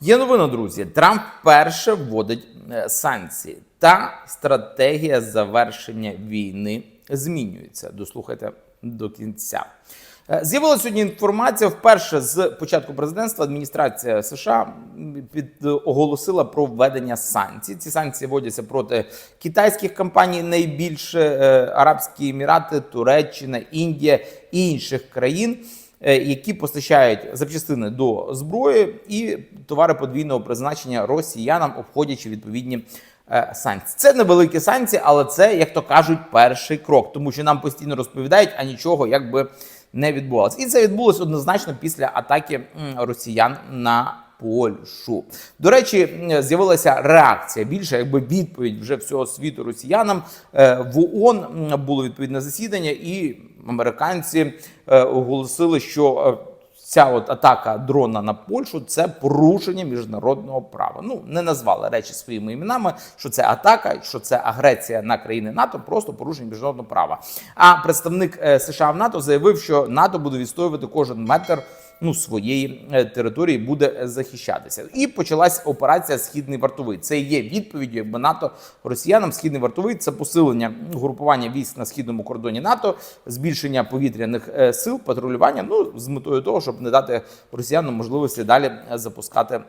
Є новина, друзі. Трамп вперше вводить е, санкції, та стратегія завершення війни змінюється. Дослухайте до кінця. Е, З'явилася сьогодні інформація. Вперше з початку президентства адміністрація США під оголосила про введення санкцій. Ці санкції вводяться проти китайських компаній, найбільше е, Арабські Емірати, Туреччина, Індія і інших країн е, які постачають запчастини до зброї і товари подвійного призначення росіянам, обходячи відповідні е, санкції. Це невеликі санкції, але це, як то кажуть, перший крок, тому що нам постійно розповідають, а нічого якби не відбувалося. І це відбулося однозначно після атаки росіян на. Польщу до речі, з'явилася реакція більше, якби відповідь вже всього світу росіянам Е, в ООН було відповідне засідання, і американці е, оголосили, що е, ця от атака дрона на Польщу це порушення міжнародного права. Ну не назвали речі своїми іменами, що це атака, що це агресія на країни НАТО, просто порушення міжнародного права. А представник е, США в НАТО заявив, що НАТО буде відстоювати кожен метр. Ну, своєї е, території буде захищатися, і почалась операція Східний вартовий. Це є відповіддю якби НАТО росіянам. Східний вартовий це посилення групування військ на східному кордоні НАТО, збільшення повітряних е, сил, патрулювання. Ну з метою того, щоб не дати росіянам можливості далі запускати.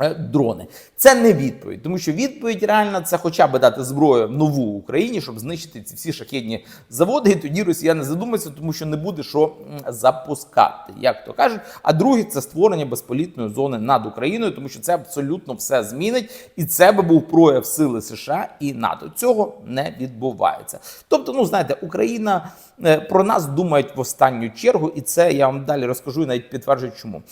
Е, Дрони це не відповідь, тому що відповідь реальна це хоча б дати зброю нову Україні, щоб знищити ці всі шахідні заводи. І тоді росіяни задумаються, тому що не буде що запускати, як то кажуть. А друге це створення безполітної зони над Україною, тому що це абсолютно все змінить, і це би був прояв сили США і НАТО. Цього не відбувається. Тобто, ну знаєте, Україна е, про нас думають в останню чергу, і це я вам далі розкажу і навіть підтверджую, чому.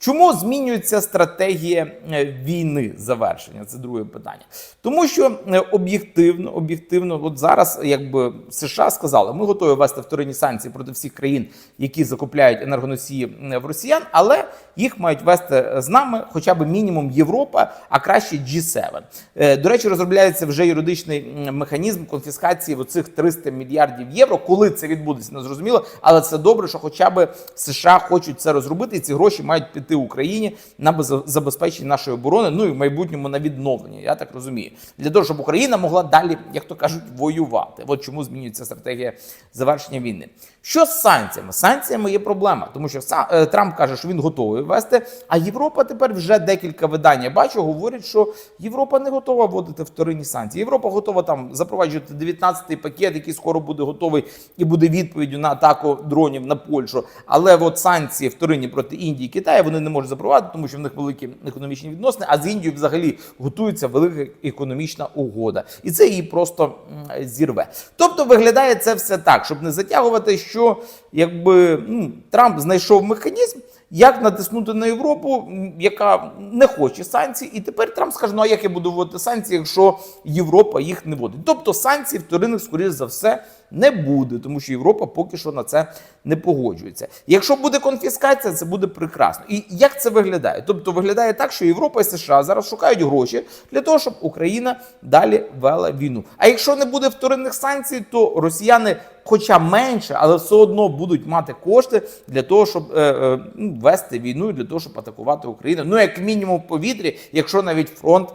Чому змінюється стратегія е, війни завершення? Це друге питання. Тому що е, об'єктивно, об'єктивно, от зараз, якби США сказали, ми готові ввести вторинні санкції проти всіх країн, які закупляють енергоносії е, в росіян, але їх мають вести з нами, хоча б мінімум Європа, а краще G7. Е, До речі, розробляється вже юридичний механізм конфіскації оцих 300 мільярдів євро. Коли це відбудеться, не зрозуміло, але це добре, що хоча б США хочуть це розробити, і ці гроші мають піти Україні на забезпечення нашої оборони, ну і в майбутньому на відновлення. Я так розумію, для того, щоб Україна могла далі, як то кажуть, воювати. От чому змінюється стратегія завершення війни. Що з санкціями? Санкціями є проблема, тому що е, Трамп каже, що він готовий ввести. А Європа тепер вже декілька видань я бачу, говорять, що Європа не готова вводити вторинні санкції. Європа готова там запроваджувати 19-й пакет, який скоро буде готовий і буде відповіддю на атаку дронів на Польщу. Але от санкції вторинні проти Індії і Китаю вони не можуть запровадити, тому що в них великі економічні відносини. А з Індією взагалі готується велика економічна угода, і це її просто зірве. Тобто виглядає це все так, щоб не затягувати, що якби ну, Трамп знайшов механізм. Як натиснути на Європу, яка не хоче санкцій, і тепер Трамп скаже: ну а як я буду вводити санкції, якщо Європа їх не вводить? Тобто санкцій вторинних, скоріш за все, не буде, тому що Європа поки що на це не погоджується. Якщо буде конфіскація, це буде прекрасно. І як це виглядає? Тобто виглядає так, що Європа і США зараз шукають гроші для того, щоб Україна далі вела війну. А якщо не буде вторинних санкцій, то росіяни, хоча менше, але все одно будуть мати кошти для того, щоб е, е, ну, вести війну і для того, щоб атакувати Україну. Ну як мінімум в повітрі, якщо навіть фронт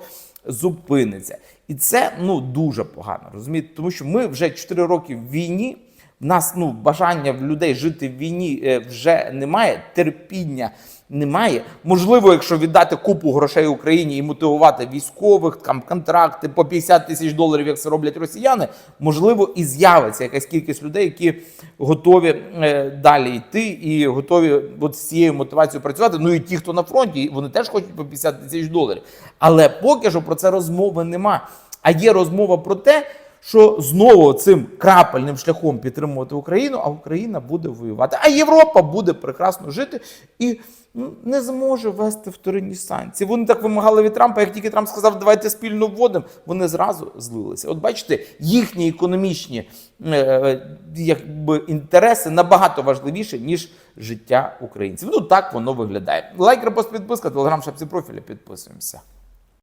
зупиниться. І це ну дуже погано, розумієте? Тому що ми вже 4 роки в війні. Нас ну бажання в людей жити в війні е, вже немає, терпіння немає. Можливо, якщо віддати купу грошей Україні і мотивувати військових, там контракти по 50 тисяч доларів, як це роблять росіяни, можливо, і з'явиться якась кількість людей, які готові е, далі йти і готові от з цією мотивацією працювати. Ну і ті, хто на фронті, вони теж хочуть по 50 тисяч доларів. Але поки що про це розмови нема. А є розмова про те, що знову цим крапельним шляхом підтримувати Україну, а Україна буде воювати. А Європа буде прекрасно жити і ну, не зможе ввести вторинні санкції. Вони так вимагали від Трампа. Як тільки Трамп сказав, давайте спільно вводимо, вони зразу злилися. От бачите, їхні економічні е, якби, інтереси набагато важливіші, ніж життя українців. Ну так воно виглядає. Лайк, репост, підписка, телеграм, шапці профіля. Підписуємося.